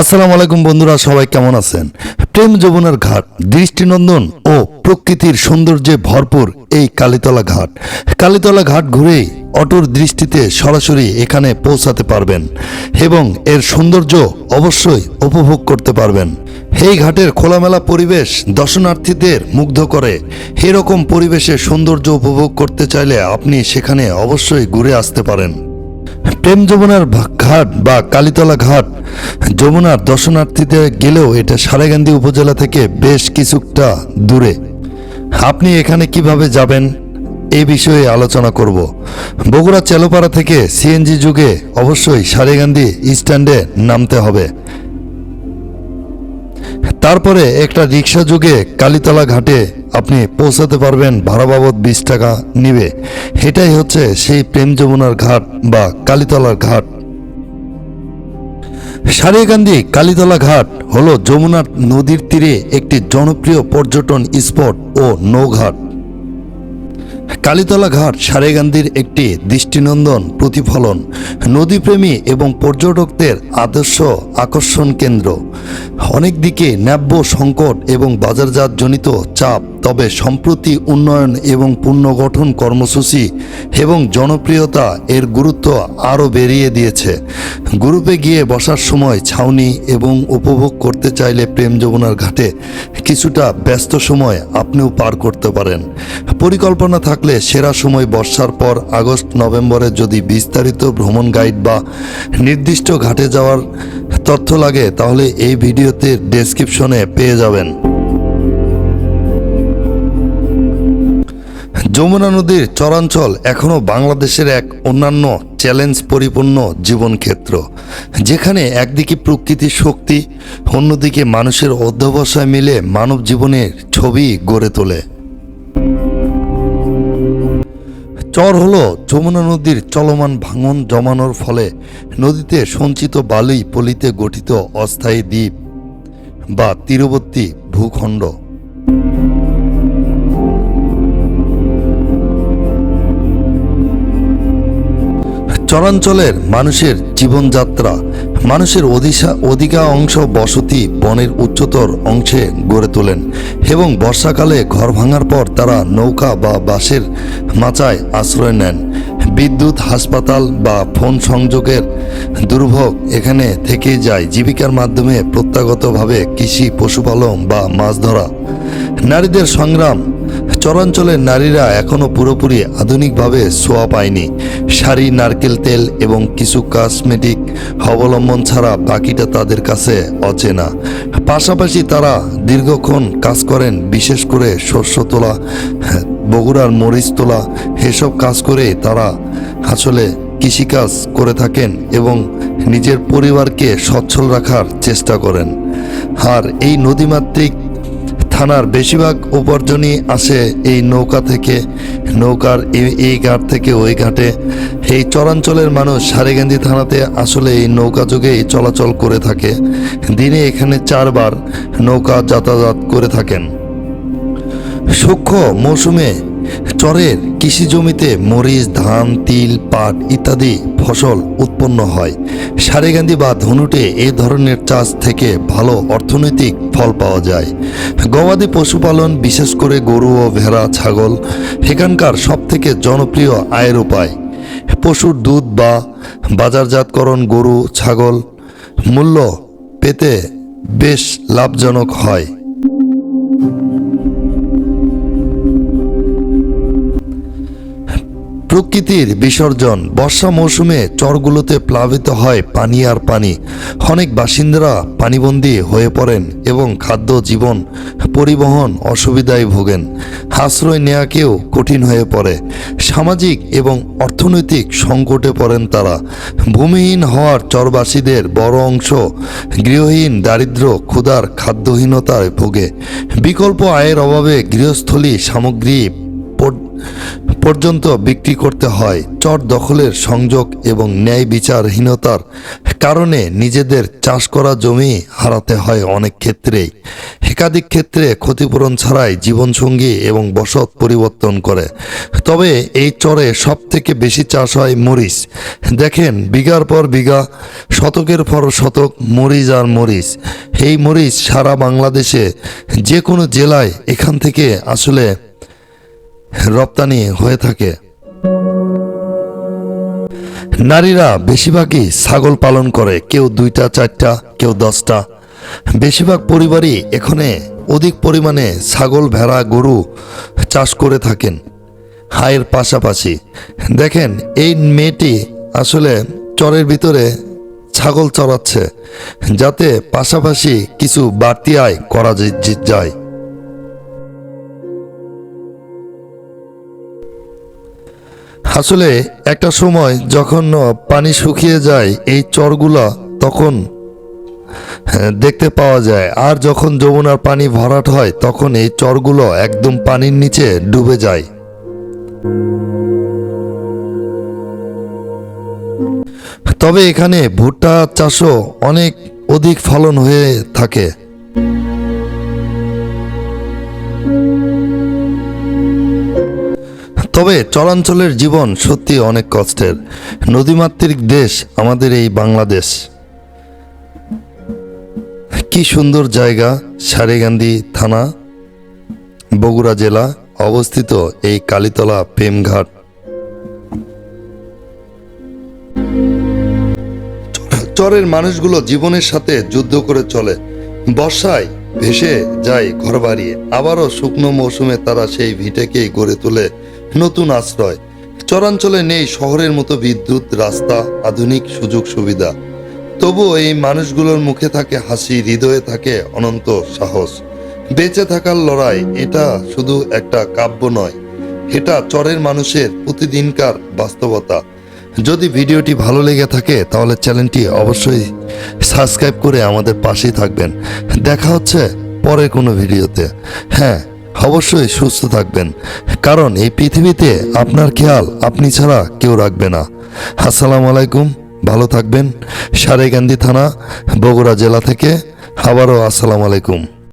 আসসালামু আলাইকুম বন্ধুরা, সবাই কেমন আছেন? প্রেম যমুনার ঘাট, দৃষ্টিনন্দন ও প্রকৃতির সৌন্দর্যে ভরপুর এই কালীতলা ঘাট। কালীতলা ঘাট ঘুরেই অটোর দৃষ্টিতে সরাসরি এখানে পৌঁছাতে পারবেন এবং এর সৌন্দর্য অবশ্যই উপভোগ করতে পারবেন। এই ঘাটের খোলামেলা পরিবেশ দর্শনার্থীদের মুগ্ধ করে। এরকম পরিবেশে সৌন্দর্য উপভোগ করতে চাইলে আপনি সেখানে অবশ্যই ঘুরে আসতে পারেন। প্রেম যমুনার ঘাট বা কালীতলা ঘাট যমুনার দর্শনার্থীদের গেলেও এটা সারেগান্ধী উপজেলা থেকে বেশ কিছুটা দূরে। আপনি এখানে কীভাবে যাবেন? এ বিষয়ে আলোচনা করব। বগুড়া চেলোপাড়া থেকে সিএনজি যুগে অবশ্যই সারেগান্ধী স্ট্যান্ডে নামতে হবে। তারপরে একটা রিক্সা যুগে কালীতলা ঘাটে আপনি পৌঁছাতে পারবেন ভাড়া বাবদ বিশ টাকা নিবে। এটাই হচ্ছে সেই প্রেম যমুনার ঘাট বা কালীতলার ঘাট। সারিয়াকান্দি কালীতলা ঘাট হলো যমুনার নদীর তীরে একটি জনপ্রিয় পর্যটন স্পট ও নৌঘাট। কালীতলা ঘাট সারেগান্দির একটি দৃষ্টিনন্দন প্রতিফলন, নদীপ্রেমী এবং পর্যটকদের আদর্শ আকর্ষণ কেন্দ্র। অনেক দিকে ন্যাব্য সংকট এবং বাজারজাত জনিত চাপ, তবে সম্প্রতি উন্নয়ন এবং পুনর্গঠন কর্মসূচি এবং জনপ্রিয়তা এর গুরুত্ব আরও বেরিয়ে দিয়েছে। গ্রুপে গিয়ে বসার সময় ছাউনি এবং উপভোগ করতে চাইলে প্রেম যমুনার ঘাটে কিছুটা ব্যস্ত সময় আপনিও পার করতে পারেন। পরিকল্পনা থাকলে সেরা সময় বর্ষার পর আগস্ট, নভেম্বরে যদি বিস্তারিত ভ্রমণ গাইড বা নির্দিষ্ট ঘাটে যাওয়ার তথ্য লাগে, তাহলে এই ভিডিওতে ডেসক্রিপশনে পেয়ে যাবেন। যমুনা নদীর চরাঞ্চল এখনও বাংলাদেশের এক অন্যান্য চ্যালেঞ্জ পরিপূর্ণ জীবনক্ষেত্র, যেখানে একদিকে প্রকৃতির শক্তি, অন্যদিকে মানুষের অধ্যবসায় মিলে মানব জীবনের ছবি গড়ে তোলে। চর হলো যমুনা নদীর চলমান ভাঙন জমানোর ফলে নদীতে সঞ্চিত বালি পলিতে গঠিত অস্থায়ী দ্বীপ বা তীরবর্তী ভূখণ্ড। চরাঞ্চলের মানুষের জীবনযাত্রা, মানুষের অধিশা অধিকা অংশ বসতি বনের উচ্চতর অংশে গড়ে তোলেন এবং বর্ষাকালে ঘর ভাঙার পর তারা নৌকা বা বাঁশের মাচায় আশ্রয় নেন। বিদ্যুৎ, হাসপাতাল বা ফোন সংযোগের দুর্ভোগ এখানে থেকেই যায়। জীবিকার মাধ্যমে প্রত্যাগতভাবে কৃষি, পশুপালন বা মাছ ধরা। নারীদের সংগ্রাম চরাঞ্চলের নারীরা এখনও পুরোপুরি আধুনিকভাবে ছোঁয়া পায়নি। শাড়ি, নারকেল তেল এবং কিছু কসমেটিক অবলম্বন ছাড়া বাকিটা তাদের কাছে অচেনা। পাশাপাশি তারা দীর্ঘক্ষণ কাজ করেন, বিশেষ করে শস্য তোলা, বগুড়ার মরিচ তোলা, এসব কাজ করে তারা আসলে কৃষিকাজ করে থাকেন এবং নিজের পরিবারকে সচ্ছল রাখার চেষ্টা করেন। আর এই নদীমাতৃক থানার বেশিরভাগ উপার্জনই আসে এই নৌকা থেকে। নৌকার এই- ঘাট থেকে ওই ঘাটে। এই চরাঞ্চলের মানুষ সারেগান্ধি থানাতে আসলে এই নৌকা যুগেই চলাচল করে থাকে। দিনে এখানে চারবার নৌকা যাতায়াত করে থাকেন। সূক্ষ্ম মৌসুমে চরের কৃষি জমিতে মরিচ, ধান, তিল, পাট ইত্যাদি ফসল উৎপন্ন হয়। সারেগান্ধি বা ধনুটে এই ধরনের চাষ থেকে ভালো অর্থনৈতিক ফল পাওয়া যায়। গবাদি পশুপালন, বিশেষ করে গরু ও ভেড়া, ছাগল এখানকার সবথেকে জনপ্রিয় আয়ের উপায়। পশুর দুধ বা বাজারজাতকরণ গরু, ছাগল, মূল্য পেতে বেশ লাভজনক হয়। প্রকৃতির বিসর্জন বর্ষা মৌসুমে চরগুলোতে প্লাবিত হয় পানি আর পানি। অনেক বাসিন্দারা পানিবন্দী হয়ে পড়েন এবং খাদ্য জীবন পরিবহন অসুবিধায় ভোগেন। আশ্রয় নেওয়াকেও কঠিন হয়ে পড়ে। সামাজিক এবং অর্থনৈতিক সংকটে পড়েন তারা। ভূমিহীন হওয়ার চরবাসীদের বড় অংশ গৃহহীন, দারিদ্র, ক্ষুধার খাদ্যহীনতায় ভোগে। বিকল্প আয়ের অভাবে গৃহস্থলী সামগ্রী পর্যন্ত বিক্রি করতে হয়। চর দখলের সংযোগ এবং ন্যায় বিচারহীনতার কারণে নিজেদের চাষ করা জমি হারাতে হয় অনেক ক্ষেত্রেই। একাধিক ক্ষেত্রে ক্ষতিপূরণ ছাড়াই জীবনসঙ্গী এবং বসত পরিবর্তন করে। তবে এই চরে সব থেকে বেশি চাষ হয় মরিচ। দেখেন, বিঘার পর বিঘা, শতকের পর শতক মরিচ আর মরিচ। এই মরিচ সারা বাংলাদেশে যে কোনো জেলায় এখান থেকে আসলে রপ্তানি হয়ে থাকে। নারীরা বেশিরভাগই ছাগল পালন করে, কেউ দুইটা, চারটা, কেউ দশটা। বেশিরভাগ পরিবারই এখানে অধিক পরিমাণে ছাগল, ভেড়া, গরু চাষ করে থাকেন। হায়ের পাশাপাশি দেখেন, এই মেয়েটি আসলে চরের ভিতরে ছাগল চড়াচ্ছে, যাতে পাশাপাশি কিছু বাড়তি আয় করা যায় আসলে একটা সময় যখন পানি শুকিয়ে যায় এই চরগুলা তখন হ্যাঁ, দেখতে পাওয়া যায়। আর যখন যমুনার পানি ভরাট হয় তখন এই চরগুলো একদম পানির নিচে ডুবে যায়। তবে এখানে ভুট্টা চাষও অনেক অধিক ফলন হয়ে থাকে। তবে চরাঞ্চলের জীবন সত্যি অনেক কষ্টের। নদীমাতৃক দেশ আমাদের এই বাংলাদেশ। কি সুন্দর জায়গা সারেগান্ধি থানা, বগুড়া জেলা, অবস্থিত এই কালীতলা প্রেমঘাট। চরের মানুষগুলো জীবনের সাথে যুদ্ধ করে চলে। বর্ষায় ভেসে যায় ঘর বাড়িয়ে আবারও শুকনো মৌসুমে তারা সেই ভিটেকেই গড়ে তোলে। নতুন আশ্রয়। চরাঞ্চলে নেই শহরের মতো বিদ্যুৎ, রাস্তা, আধুনিক সুযোগ সুবিধা। তবুও এই মানুষগুলোর মুখে থাকে হাসি, হৃদয়ে থাকে অনন্ত সাহস। বেঁচে থাকার লড়াই, এটা শুধু একটা কাব্য নয়, এটা চরের মানুষের প্রতিদিনকার বাস্তবতা। যদি ভিডিওটি ভালো লেগে থাকে, তাহলে চ্যানেলটি অবশ্যই সাবস্ক্রাইব করে আমাদের পাশেই থাকবেন। দেখা হচ্ছে পরের কোনো ভিডিওতে। হ্যাঁ অবশ্যই সুস্থ থাকবেন। কারণ এই পৃথিবীতে আপনার খেয়াল আপনি ছাড়া কেউ রাখবে না। আসসালামু আলাইকুম, ভালো থাকবেন। সারেগান্ধী থানা, বগুড়া জেলা থেকে আবারও আসসালামু আলাইকুম।